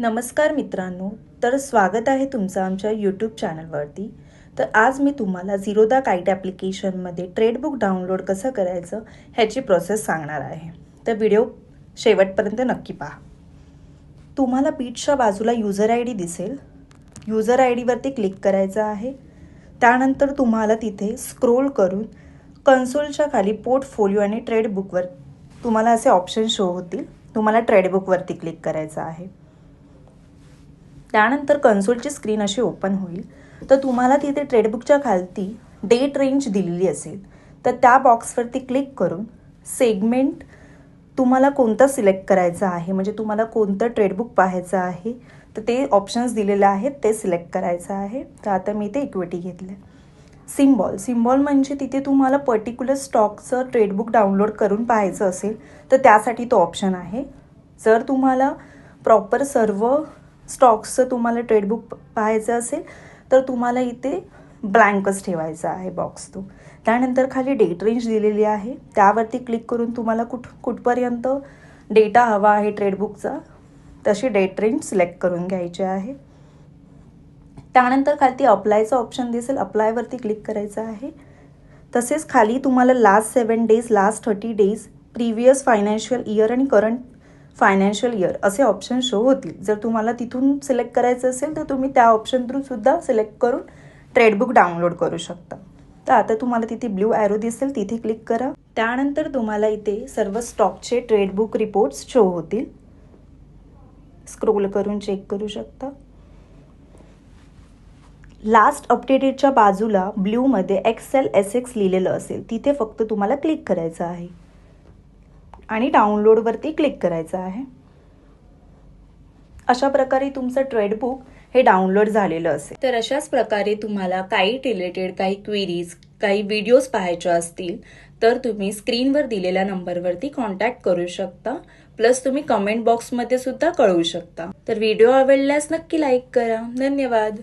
नमस्कार मित्रांनो तर स्वागत आहे तुमचं आमच्या यूट्यूब चॅनलवरती तर आज मी तुम्हाला झिरोदा काईट ॲप्लिकेशनमध्ये ट्रेडबुक डाउनलोड कसं करायचं ह्याची प्रोसेस सांगणार आहे. तर व्हिडिओ शेवटपर्यंत नक्की पहा. तुम्हाला बीटच्या बाजूला युजर आय डी दिसेल. युजर आय डीवरती क्लिक करायचं आहे. त्यानंतर तुम्हाला तिथे स्क्रोल करून कन्सोलच्या खाली पोर्टफोलिओ आणि ट्रेडबुकवर तुम्हाला असे ऑप्शन शो होतील. तुम्हाला ट्रेडबुकवरती क्लिक करायचं आहे. त्यानंतर कन्सोलची स्क्रीन अशी ओपन होईल. तर तुम्हाला तिथे ट्रेडबुकच्या खालती डेट रेंज दिलेली असेल. तर त्या बॉक्सवरती क्लिक करून सेगमेंट तुम्हाला कोणतं सिलेक्ट करायचं आहे म्हणजे तुम्हाला कोणतं ट्रेडबुक पाहायचं आहे तर ते ऑप्शन्स दिलेले आहेत ते सिलेक्ट करायचं आहे. तर आता मी ते इक्विटी घेतलं सिम्बॉल सिम्बॉल म्हणजे तिथे तुम्हाला पर्टिक्युलर स्टॉकचं ट्रेडबुक डाउनलोड करून पाहायचं असेल तर त्यासाठी तो ऑप्शन आहे. जर तुम्हाला प्रॉपर सर्व स्टॉक्सचं तुम्हाला ट्रेडबुक पाहायचं असेल तर तुम्हाला इथे ब्लँकच ठेवायचा आहे बॉक्स तो. त्यानंतर खाली डेट रेंज दिलेली आहे. त्यावरती क्लिक करून तुम्हाला कुठ कुठपर्यंत डेटा हवा आहे ट्रेडबुकचा तशी डेट रेंज सिलेक्ट करून घ्यायची आहे. त्यानंतर खाली अप्लायचं ऑप्शन दिसेल. अप्लायवरती क्लिक करायचं आहे. तसेच खाली तुम्हाला last seven days last thirty days previous financial year आणि करंट फायनान्शियल इयर असे ऑप्शन शो होतील. जर तुम्हाला तिथून सिलेक्ट करायचं असेल तर तुम्ही त्या ऑप्शन थ्रू सुद्धा सिलेक्ट करून ट्रेडबुक डाउनलोड करू शकता. तर आता तुम्हाला तिथे ब्ल्यू ॲरो दिसेल तिथे क्लिक करा. त्यानंतर तुम्हाला इथे सर्व स्टॉकचे ट्रेडबुक रिपोर्ट्स शो होतील. स्क्रोल करून चेक करू शकता. लास्ट अपडेटेडच्या बाजूला ब्ल्यूमध्ये एक्सेल एस एक्स लिहिलेलं असेल तिथे फक्त तुम्हाला क्लिक करायचं आहे. आणि डाउनलोडवरती क्लिक करायचं आहे. अशा प्रकारे तुमचं ट्रेडबुक हे डाउनलोड झालेलं असेल. तर अशाच प्रकारे तुम्हाला काही रिलेटेड काही क्वेरीज काही व्हिडिओज पाहायच्या असतील तर तुम्ही स्क्रीनवर दिलेल्या नंबरवरती कॉन्टॅक्ट करू शकता. प्लस तुम्ही कमेंट बॉक्समध्ये सुद्धा कळवू शकता. तर व्हिडिओ आवडल्यास नक्की लाईक करा. धन्यवाद.